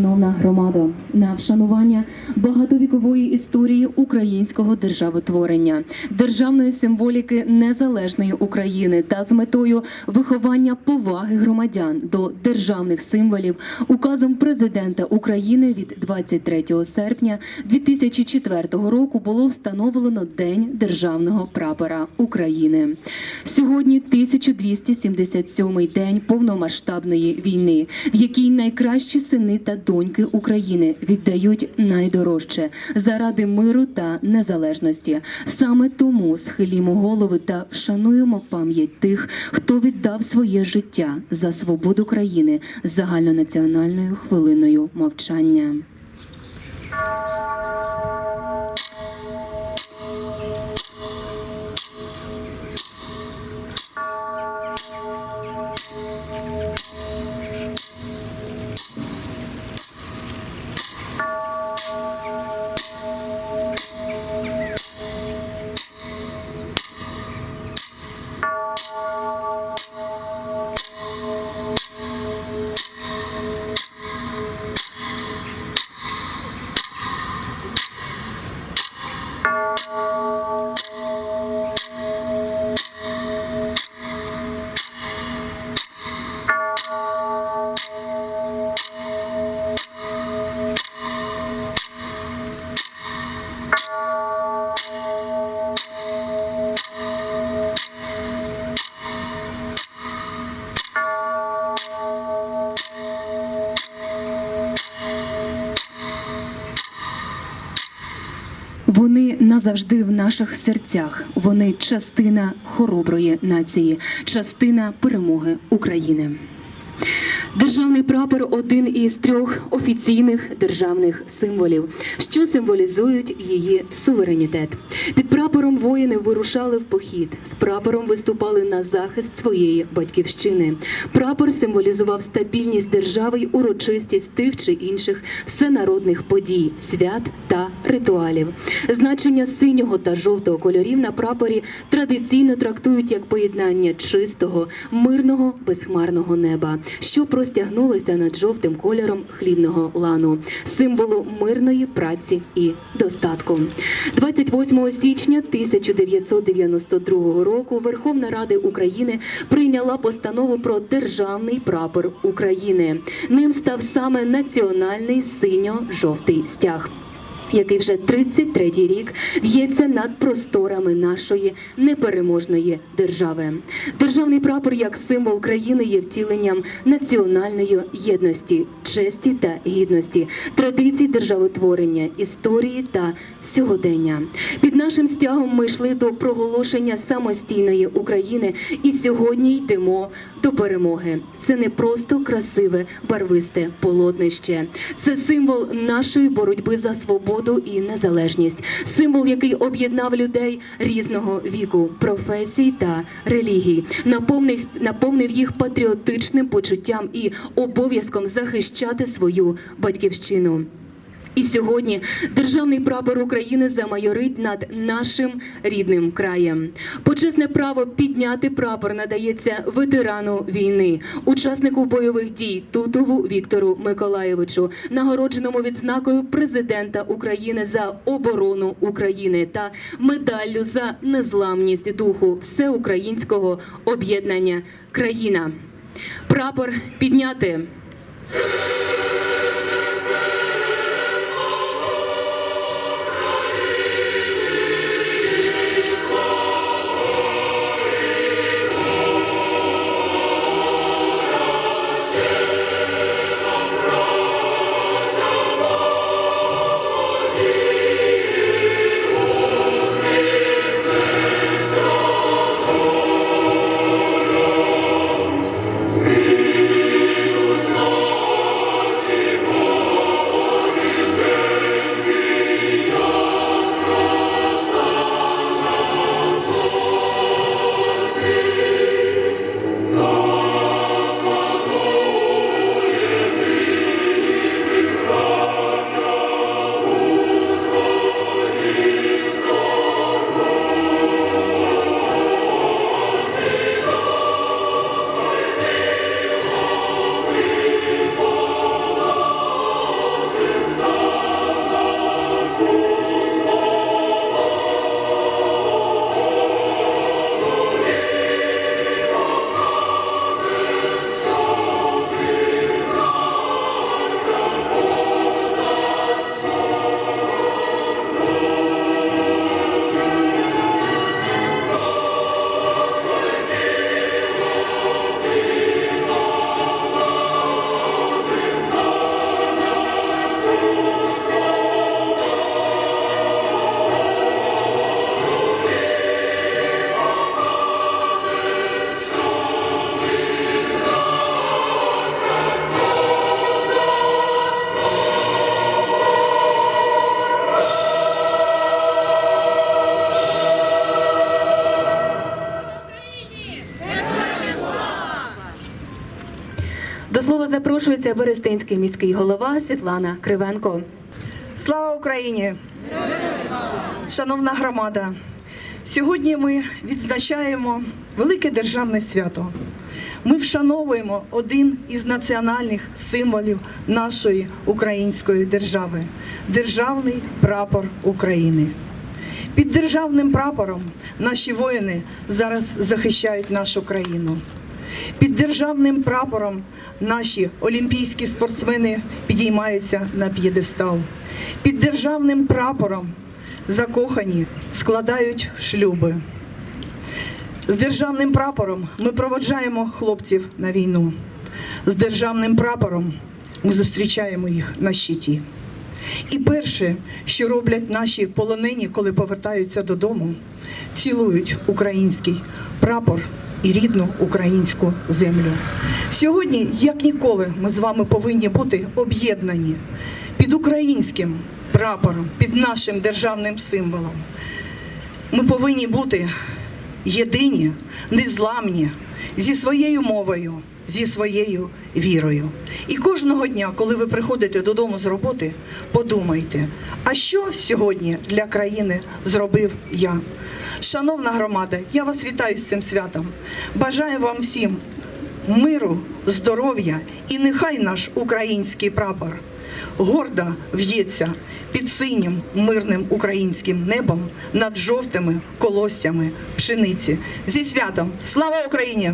Шановна громада, на вшанування багатовікової історії українського державотворення, державної символіки незалежної України та з метою виховання поваги громадян до державних символів указом президента України від 23 серпня 2004 року було встановлено День державного прапора України. Сьогодні 1277-й день повномасштабної війни, в якій найкращі сини та доньки України віддають найдорожче заради миру та незалежності. Саме тому схилімо голови та вшануємо пам'ять тих, хто віддав своє життя за свободу країни загальнонаціональною хвилиною мовчання. Вони назавжди в наших серцях. Вони частина хороброї нації, частина перемоги України. Державний прапор один із трьох офіційних державних символів, що символізують її суверенітет. Під прапором воїни вирушали в похід. З прапором виступали на захист своєї батьківщини. Прапор символізував стабільність держави й урочистість тих чи інших всенародних подій, свят та ритуалів. Значення синього та жовтого кольорів на прапорі традиційно трактують як поєднання чистого, мирного, безхмарного неба, що простягнулося над жовтим кольором хлібного лану, символу мирної праці і достатку. 28 січня 1992 року Верховна Рада України прийняла постанову про державний прапор України. Ним став саме національний синьо-жовтий стяг який вже 33-й рік в'ється над просторами нашої непереможної держави. Державний прапор як символ країни є втіленням національної єдності, честі та гідності, традицій державотворення, історії та сьогодення. Під нашим стягом ми йшли до проголошення самостійної України, і сьогодні йдемо до перемоги. Це не просто красиве барвисте полотнище, це символ нашої боротьби за свободу і незалежність, символ, який об'єднав людей різного віку, професій та релігій, наповнив, наповнив їх патріотичним почуттям і обов'язком захищати свою батьківщину. І сьогодні державний прапор України замайорить над нашим рідним краєм. Почесне право підняти прапор надається ветерану війни, учаснику бойових дій Тутову Віктору Миколаєвичу, нагородженому відзнакою президента України за оборону України та медаллю за незламність духу всеукраїнського об'єднання країна. Прапор підняти. Запрошується Берестинський міський голова Світлана Кривенко. Слава Україні! Шановна громада! Сьогодні ми відзначаємо велике державне свято. Ми вшановуємо один із національних символів нашої української держави державний прапор України. Під державним прапором наші воїни зараз захищають нашу країну. Під державним прапором наші олімпійські спортсмени підіймаються на п'єдестал. Під державним прапором закохані складають шлюби. З державним прапором ми проводжаємо хлопців на війну. З державним прапором ми зустрічаємо їх на щиті. І перше, що роблять наші полонені, коли повертаються додому, цілують український прапор і рідну українську землю. Сьогодні, як ніколи, ми з вами повинні бути об'єднані під українським прапором, під нашим державним символом. Ми повинні бути єдині, незламні, зі своєю мовою, зі своєю вірою. І кожного дня, коли ви приходите додому з роботи, подумайте, а що сьогодні для країни зробив я? Шановна громада, я вас вітаю з цим святом. Бажаю вам всім миру, здоров'я і нехай наш український прапор гордо в'ється під синім мирним українським небом над жовтими колоссями пшениці. Зі святом! Слава Україні!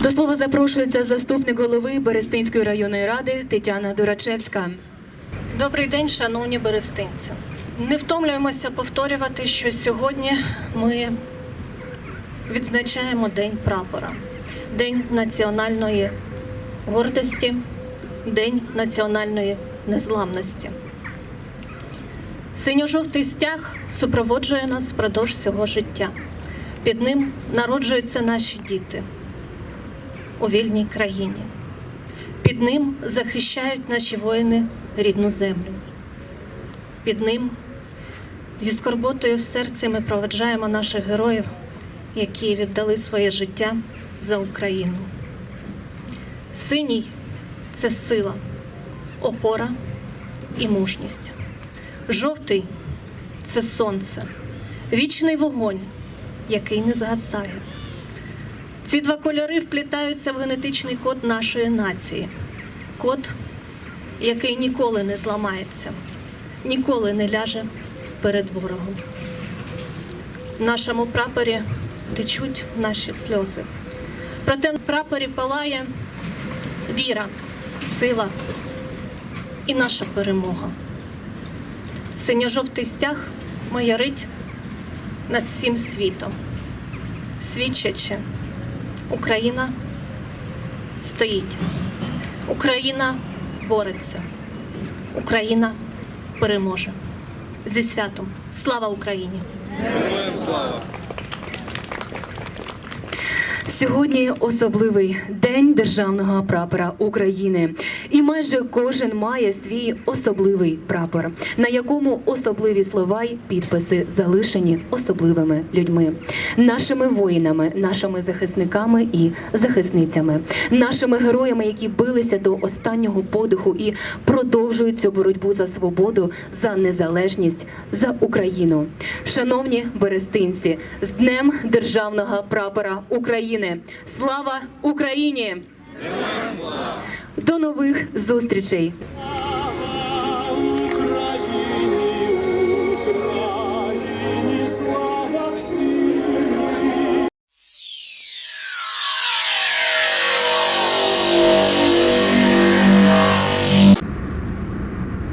До слова запрошується заступник голови Берестинської районної ради Тетяна Дурачевська. Добрий день, шановні берестинці. Не втомлюємося повторювати, що сьогодні ми відзначаємо День прапора, День національної гордості, День національної незламності. Синьо-жовтий стяг супроводжує нас впродовж всього життя. Під ним народжуються наші діти у вільній країні. Під ним захищають наші воїни рідну землю. Під ним зі скорботою в серці ми проведжаємо наших героїв, які віддали своє життя за Україну. Синій це сила, опора і мужність. Жовтий це сонце, вічний вогонь, який не згасає. Ці два кольори вплітаються в генетичний код нашої нації. Код, який ніколи не зламається, ніколи не ляже перед ворогом. В нашому прапорі течуть наші сльози. Проте в прапорі палає віра, сила і наша перемога. Синьо-жовтий стяг майорить над всім світом, свідчачи, Україна стоїть, Україна бореться, Україна переможе. Зі святом. Слава Україні! Сьогодні особливий день державного прапора України, і майже кожен має свій особливий прапор, на якому особливі слова й підписи залишені особливими людьми, нашими воїнами, нашими захисниками і захисницями, нашими героями, які билися до останнього подиху і продовжують цю боротьбу за свободу, за незалежність, за Україну. Шановні берестинці, з Днем Державного прапора України! Слава Україні! До нових зустрічей!